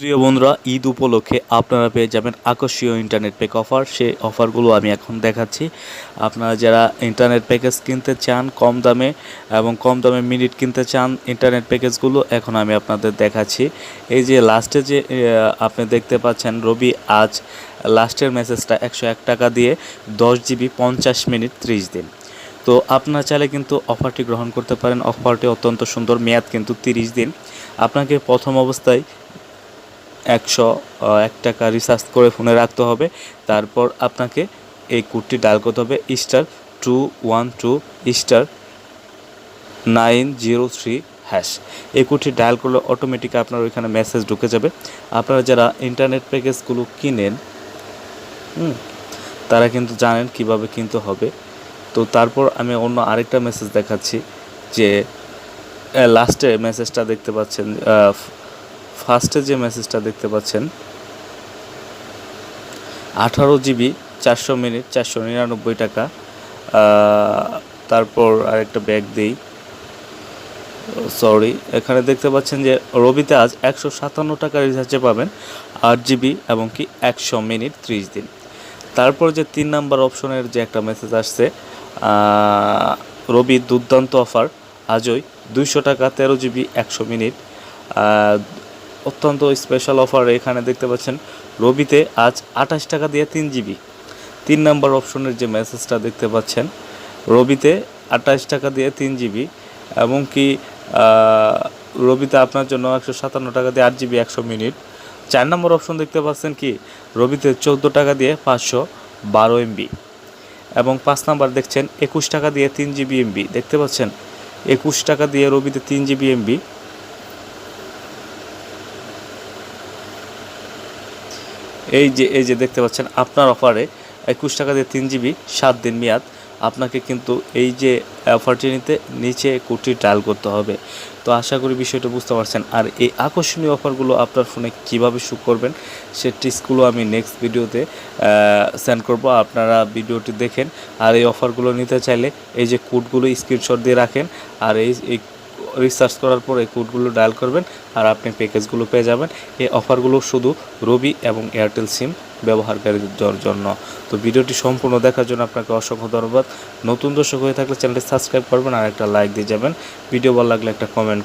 প্রিয় বন্ধুরা, ঈদ উপলক্ষে আপনারা পেয়ে যাবেন আকর্ষণীয় ইন্টারনেট প্যাক অফার সেই অফারগুলো আমি এখন দেখাচ্ছি। আপনারা যারা ইন্টারনেট প্যাকেজ কিনতে চান, কম দামে এবং কম দামে মিনিট কিনতে চান ইন্টারনেট প্যাকেজগুলো এখন আমি আপনাদের দেখাচ্ছি। এই যে লাস্টে যে আপনি দেখতে পাচ্ছেন, রবি আজ লাস্টের মেসেজটা একশো এক টাকা দিয়ে দশ জিবি পঞ্চাশ মিনিট ত্রিশ দিন। তো আপনারা চাইলে কিন্তু অফারটি গ্রহণ করতে পারেন। অফারটি অত্যন্ত সুন্দর, মেয়াদ কিন্তু তিরিশ দিন। আপনাকে প্রথম অবস্থায় একশো এক টাকা রিচার্জ করে ফোনে রাখতে হবে। তারপর আপনাকে এই কোডটি ডায়াল করতে হবে star two one two star nine zero three hash এই কোডটি ডায়াল করলে অটোমেটিক আপনার ওইখানে মেসেজ ঢুকে যাবে। আপনারা যারা ইন্টারনেট প্যাকেজগুলো কিনেন তারা কিন্তু জানেন কীভাবে কিনতে হবে। তো তারপর আমি অন্য আরেকটা মেসেজ দেখাচ্ছি যে লাস্টে মেসেজটা দেখতে পাচ্ছেন ফার্স্টে যে মেসেজটা দেখতে পাচ্ছেন, আঠারো জিবি, চারশো মিনিট, চারশো নিরানব্বই টাকা। তারপর আরেকটা ব্যাগ দিই। সরি, এখানে দেখতে পাচ্ছেন যে রবিতে আজ একশো সাতান্ন টাকা রিচার্জে পাবেন, আট জিবি এবং কি একশো মিনিট ত্রিশ দিন। তারপর যে তিন নাম্বার অপশনের যে একটা মেসেজ আসছে রবি দুর্দান্ত অফার আজই দুইশো টাকা, তেরো জিবি, একশো মিনিট। অত্যন্ত স্পেশাল অফার এখানে দেখতে পাচ্ছেন, রবিতে আজ আঠাশ টাকা দিয়ে তিন জিবি তিন নাম্বার অপশনের যে মেসেজটা দেখতে পাচ্ছেন, রবিতে আঠাশ টাকা দিয়ে তিন জিবি এবং কি রবিতে আপনার জন্য একশো সাতান্ন টাকা দিয়ে আট জিবি একশো মিনিট। চার নম্বর অপশন দেখতে পাচ্ছেন কি, রবিতে চোদ্দ টাকা দিয়ে পাঁচশো বারো এমবি এবং পাঁচ নাম্বার দেখছেন একুশ টাকা দিয়ে তিন জিবি এমবি দেখতে পাচ্ছেন, একুশ টাকা দিয়ে রবিতে তিন জিবি এমবি এই যে এই যে দেখতে পাচ্ছেন, আপনার অফারে একুশ টাকা দিয়ে তিন জিবি, সাত দিন মেয়াদ। আপনাকে কিন্তু এই যে অফারটি নিতে নিচে কোটি ডায়াল করতে হবে। তো আশা করি বিষয়টা বুঝতে পারছেন। আর এই আকর্ষণীয় অফারগুলো আপনার ফোনে কীভাবে শুট করবেন সে টিপসগুলো আমি নেক্সট ভিডিওতে সেন্ড করব। আপনারা ভিডিওটি দেখেন। আর এই অফারগুলো নিতে চাইলে এই যে কোডগুলো স্ক্রিনশট দিয়ে রাখেন। আর এই রিসার্চ করার পর এই কোডগুলো ডায়াল করবেন আর আপনি প্যাকেজগুলো পেয়ে যাবেন। এই অফারগুলো শুধু রবি এবং এয়ারটেল সিম ব্যবহারকারীদের জন্য। তো ভিডিওটি সম্পূর্ণ দেখার জন্য আপনাকে অসংখ্য ধন্যবাদ। নতুন দর্শক হয়ে থাকলে চ্যানেলটি সাবস্ক্রাইব করবেন আর একটা লাইক দিয়ে যাবেন। ভিডিও ভালো লাগলে একটা কমেন্ট